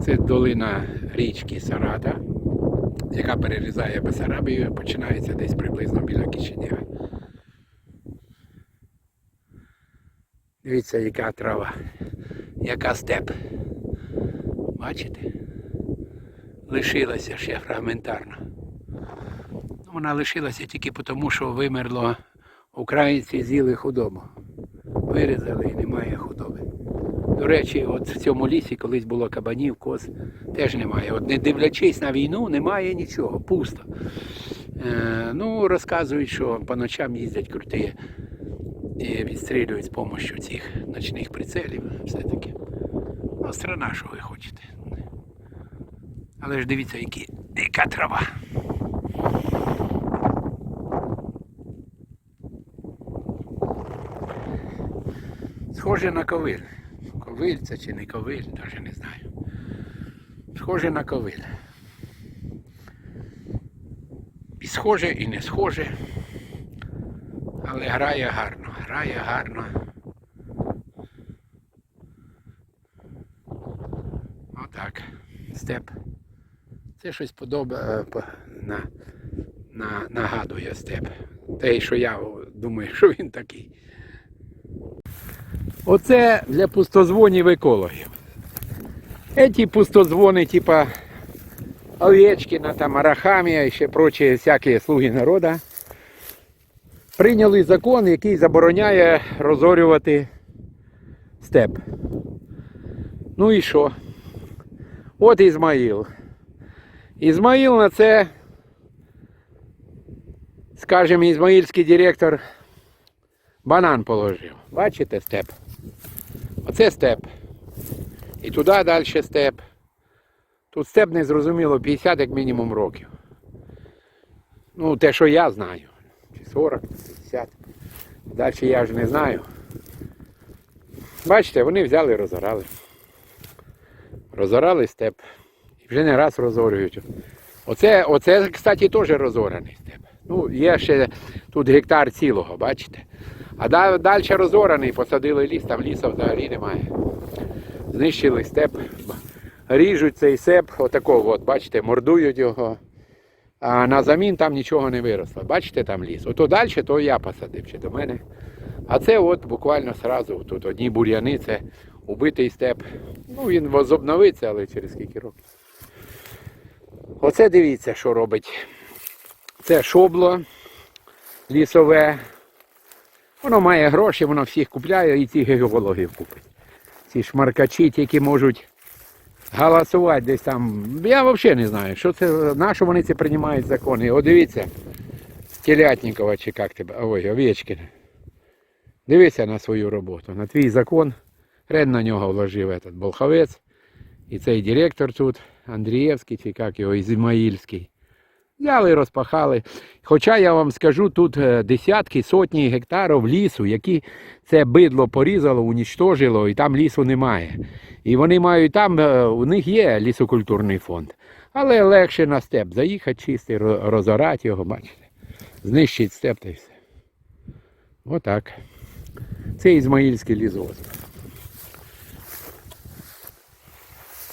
Це долина річки Сарата, яка перерізає Бесарабію, починається десь приблизно біля Кишинєва. Дивіться, яка трава, яка степ. Бачите? Лишилася ще фрагментарно. Ну, Вона лишилася тільки тому, що вимерло українці з'їли худобу. Вирізали і немає худоби. До речі, от в цьому лісі колись було кабанів, коз, теж немає. От не дивлячись на війну, немає нічого, пусто. Е, ну, розказують, що по ночам їздять крути і відстрілюють з допомогою цих ночних прицелів. Все-таки. Ну, страна, що ви хочете. Але ж дивіться, які, яка трава. Схоже на ковиль. Ковиль це чи не ковиль, навіть не знаю. Схоже на ковиль. І схоже, і не схоже. Але грає гарно, грає гарно. Отак. Степ. Це щось подобає на, на, нагадує степ. Те, що я думаю, що він такий. Оце для пустозвонів екологів. Эти пустозвони, типа Овечкина, там, Арахамія і ще прочі всякі слуги народа, прийняли закон, який забороняє розорювати степ. Ну і що? От Ізмаїл. Ізмаїл на це, скажімо, ізмаїльський директор банан положив. Бачите степ? Оце степ. І туди далі степ. Тут степ не зрозуміло 50 як мінімум років. Ну, те, що я знаю. Чи 40, чи 50. Далі я ж не знаю. Бачите, вони взяли і розорали. Розорали степ. І вже не раз розорюють. Оце, оце кстати, теж розорений степ. Ну, є ще тут гектар цілого, бачите? А далі розораний, посадили ліс, там лісу взагалі немає. Знищили степ, ріжуть цей степ, отакого, от, бачите, мордують його. А на замін там нічого не виросло. Бачите там ліс. Ото далі, то я посадив ще до мене. А це от буквально сразу тут одні бур'яни, це убитий степ. Ну він возобновиться, але через скільки років. Оце дивіться, що робить. Це шобло лісове. Воно має гроші, воно всіх купляє і цих геологів купить. Ці шмаркачі тільки можуть галасувати десь там. Я взагалі не знаю, що це, на що вони це приймають закони. О, дивіться, Телятникова чи як тебе, ой, Овечкін. Дивися на свою роботу, на твій закон. Рен на нього вложив этот Болховець. І цей директор тут, Андрієвський, чи як його, Ізмаїльський. Взяли розпахали. Хоча я вам скажу, тут е, десятки, сотні гектарів лісу, які це бидло порізало, унічтожило, і там лісу немає. І вони мають там, е, у них є лісокультурний фонд. Але легше на степ заїхати, чистий, розорати його, бачите. Знищить степ та й все. Отак. Це Ізмаїльський лісгосп.